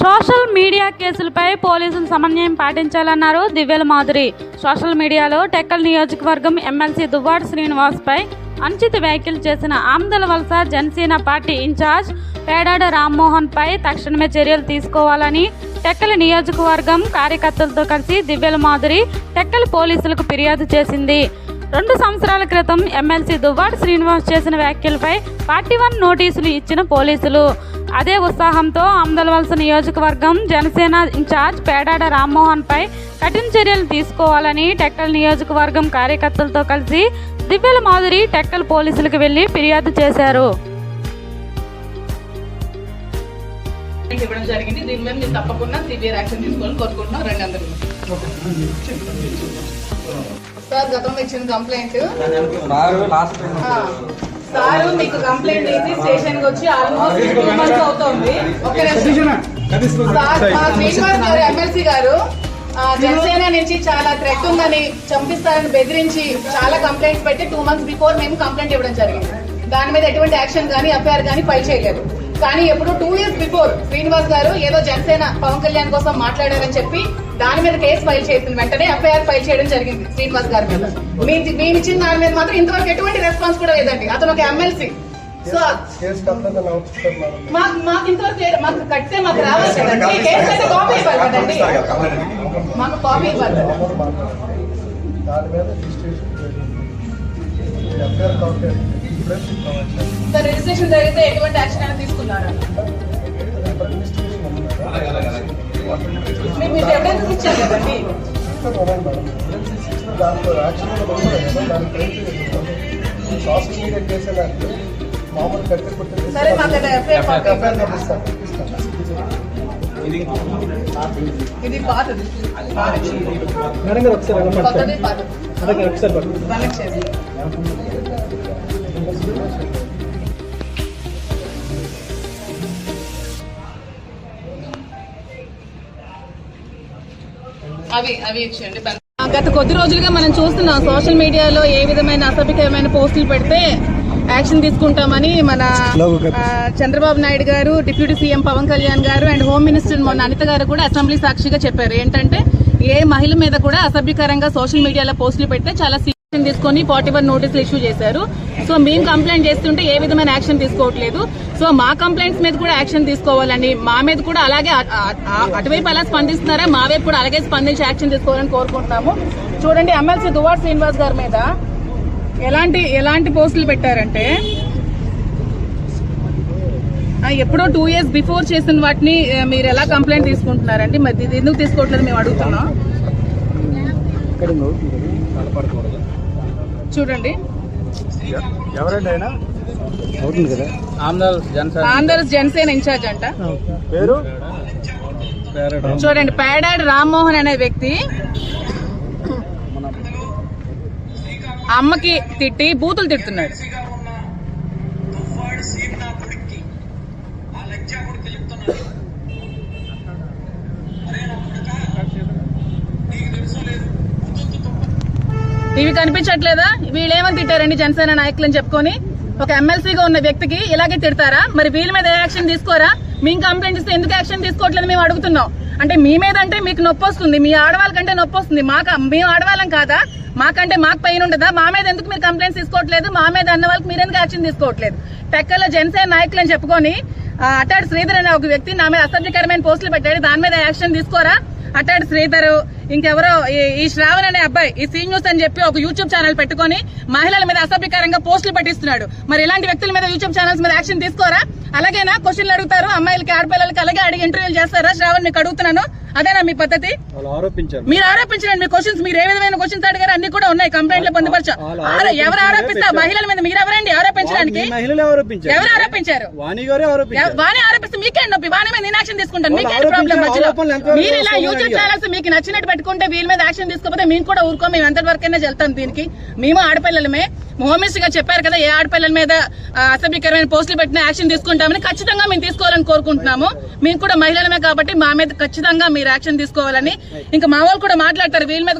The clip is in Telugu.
సోషల్ మీడియా కేసులపై పోలీసులు సమన్వయం పాటించాలన్నారు దివ్యల మాధురి. సోషల్ మీడియాలో టెక్కల్ నియోజకవర్గం ఎమ్మెల్సీ దువ్వాడ శ్రీనివాస్పై అనుచిత వ్యాఖ్యలు చేసిన Amadalavalasa Janasena party in charge Pedada రామ్మోహన్పై తక్షణమే చర్యలు తీసుకోవాలని టెక్కల నియోజకవర్గం కార్యకర్తలతో కలిసి దివ్యల మాధురి టెక్కల పోలీసులకు ఫిర్యాదు చేసింది. రెండు సంవత్సరాల క్రితం ఎమ్మెల్సీ దువ్వాడ శ్రీనివాస్ చేసిన వ్యాఖ్యలపై పార్టీ వన్ నోటీసులు ఇచ్చిన పోలీసులు. అదే ఉత్సాహంతో ఆమ్దలవలస నియోజకవర్గం జనసేన ఇన్ఛార్జ్ పేడాడ రామ్మోహన్పై కఠిన చర్యలు తీసుకోవాలని టెక్కల్ నియోజకవర్గం కార్యకర్తలతో కలిసి దివ్యల మాధురి టెక్కల్ పోలీసులకు వెళ్ళి ఫిర్యాదు చేశారు. మీకు ఇవ్వడం జరిగింది. దీని మీద మీరు తప్పకుండా సివియర్ యాక్షన్ తీసుకోవాలని కోరుకుంటున్నాం. రెండు అందరూ. సార్ గతంలో ఇచ్చిన కంప్లైంట్. సార్ మీకు కంప్లైంట్ ఇచ్చి స్టేషన్కి వచ్చి ఆల్మోస్ట్ టూ మంత్స్ అవుతోంది. ఒక శ్రీనివాస్ గారు ఎమ్మెల్సీ గారు జనసేన నుంచి చాలా థ్రెట్ ఉందని చంపిస్తారని బెదిరించి చాలా కంప్లైంట్స్ పెట్టి టూ మంత్స్ బిఫోర్ మేము కంప్లైంట్ ఇవ్వడం జరిగింది. దాని మీద ఎటువంటి యాక్షన్ కానీ ఎఫ్ఐఆర్ కానీ ఫైల్ చేయలేదు. కానీ ఎప్పుడు టూ ఇయర్స్ బిఫోర్ శ్రీనివాస్ గారు ఏదో జనసేన పవన్ కళ్యాణ్ కోసం మాట్లాడారని చెప్పి దాని మీద కేసు ఫైల్ చేసిన వెంటనే ఎఫ్ఐఆర్ ఫైల్ చేయడం జరిగింది శ్రీనివాస్ గారి మీద. మీ మేము ఇచ్చిన దాని మీద మాత్రం ఇంతవరకు ఎటువంటి రెస్పాన్స్ కూడా లేదండి. అతను ఒక ఎమ్మెల్సీ సో మాకు ఇంతవరకు. మాకు కట్టే మాకు రావాలి కదండి. కేసు అయితే కాపీ ఇవ్వాలి కదండి. మాకు కాపీ ఇవ్వాలి. దాని మీద సార్ రిజిస్ట్రేషన్ జరిగితే ఎటువంటి యాక్షన్ అయినా తీసుకున్నారా? మీరు ఎవిడెన్స్ ఇచ్చారు కదండి. దాంట్లో యాక్షన్ మామూలు కట్టి ఇది పాతది మేడం గారు ఒకసారి ఒకసారి అవి అవి ఇచ్చేయండి. గత కొద్ది రోజులుగా మనం చూస్తున్నాం సోషల్ మీడియాలో ఏ విధమైన అసభ్యకరమైన పోస్టులు పెడితే యాక్షన్ తీసుకుంటామని మన చంద్రబాబు నాయుడు గారు డిప్యూటీ సీఎం పవన్ కళ్యాణ్ గారు అండ్ హోమ్ మినిస్టర్ మొన్న అనిత గారు కూడా అసెంబ్లీ సాక్షిగా చెప్పారు. ఏంటంటే ఏ మహిళ మీద కూడా అసభ్యకరంగా సోషల్ మీడియాలో పోస్టులు పెడితే చాలా తీసుకొని ఫార్టీ వన్ నోటీసులు ఇష్యూ చేశారు. సో మేము కంప్లైంట్ చేస్తుంటే ఏ విధమైన యాక్షన్ తీసుకోవట్లేదు. సో మా కంప్లైంట్స్ మీద కూడా యాక్షన్ తీసుకోవాలని మా మీద కూడా అలాగే అటువైపు అలా స్పందిస్తున్నారా? మా వైపు కూడా అలాగే స్పందించి యాక్షన్ తీసుకోవాలని కోరుకుంటున్నాము. చూడండి ఎమ్మెల్సీ దువార్ శ్రీనివాస్ గారి మీద ఎలాంటి ఎలాంటి పోస్టులు పెట్టారంటే ఎప్పుడో టూ ఇయర్స్ బిఫోర్ చేసిన వాటిని మీరు ఎలా కంప్లైంట్ తీసుకుంటున్నారండి? మరి ఎందుకు తీసుకోవట్లేదు మేము అడుగుతున్నాం. చూడండి. ఎవరండి ఆయన అవుతుంది కదా. ఆమ్దాల్ జనసేన ఆంధ్ర జనసేన ఇన్ఛార్జ్ అంట. పేరు? చూడండి పేడాడి రామ్మోహన్ అనే వ్యక్తి అమ్మకి తిట్టి బూతులు తిడుతున్నాడు. ఇవి కనిపించట్లేదా? వీళ్ళు ఏమని తిట్టారండి జనసేన నాయకులని చెప్పుకొని? ఒక ఎమ్మెల్సీగా ఉన్న వ్యక్తికి ఇలాగే తిడతారా? మరి వీళ్ళ మీద యాక్షన్ తీసుకోరా? మేము కంప్లైంట్ ఇస్తే ఎందుకు యాక్షన్ తీసుకోవట్లేదు మేము అడుగుతున్నాం. అంటే మీ మీద అంటే మీకు నొప్పి వస్తుంది మీ ఆడవాళ్ళకంటే నొప్పి వస్తుంది. మాకు మేము ఆడవాళ్ళం కాదా? మాకంటే మాకు పైన ఉండదా? మా మీద ఎందుకు మీరు కంప్లైంట్స్ తీసుకోవట్లేదు? మా మీద అన్న వాళ్ళకి మీరు ఎందుకు యాక్షన్ తీసుకోవట్లేదు? టెక్కల్లో జనసేన నాయకులు అని చెప్పుకొని అటాడు శ్రీధర్ అనే ఒక వ్యక్తి నా మీద అసభ్యకరమైన పోస్టులు పెట్టాడు. దాని మీద యాక్షన్ తీసుకోరా? అట్టాడు శ్రీధర్ ఇంకెవరో ఈ- శ్రావణ్ అనే అబ్బాయి ఈ సీ న్యూస్ అని చెప్పి ఒక యూట్యూబ్ ఛానల్ పెట్టుకొని మహిళల మీద అసభ్యకరంగా పోస్టులు పెట్టిస్తున్నాడు. మరి ఇలాంటి వ్యక్తుల మీద యూట్యూబ్ ఛానల్స్ మీద యాక్షన్ తీసుకోరా? అలాగేనా? క్వశ్చన్లు అడుగుతారు అమ్మాయిలకి ఆడపిల్లలకి అలాగే అడిగి ఇంటర్వ్యూలు చేస్తారా? శ్రావణ్ మీకు అడుగుతున్నాను. అదేనా మీ పద్ధతి? మీరు ఆరోపించండి మీ క్వశ్చన్స్ మీరు ఏ విధమైన క్వశ్చన్స్ అడిగారు అన్ని కూడా ఉన్నాయి. కంప్లైంట్లో పొందుపరచా. ఎవరు ఆరోపిస్తారు? మహిళల మీద మీరు ఎవరండి ఆరోపించడానికి ఎవరు ఆరోపించారు? వాణి గారే ఆరోపించారు వాణి ఆరోపిస్తే మీకేం నొప్పి వాణి మీద నేను యాక్షన్ తీసుకుంటాను. వాళ్ళు మీకేం ప్రాబ్లం మధ్యలో. మీరు ఇలా యూట్యూబ్? ఛానల్స్ మీకు నచ్చినట్టు పెట్టుకుంటే వీళ్ళ మీద యాక్షన్ తీసుకోకపోతే మేము కూడా ఊరుకో మేము ఎంత వరకైనా వెళ్తాం దీనికి. మేము ఆడపిల్లలమే. హోమినిస్ట్గా చెప్పారు కదా ఏ ఆడపిల్లల మీద అసభ్యకరమైన పోస్టులు పెట్టిన యాక్షన్ తీసుకుంటామని ఖచ్చితంగా మేము తీసుకోవాలని కోరుకుంటున్నాము. మేము కూడా మహిళలమే కాబట్టి మా మీద ఖచ్చితంగా మీరు యాక్షన్ తీసుకోవాలని. ఇంకా మా వాళ్ళు కూడా మాట్లాడతారు వీళ్ళ మీద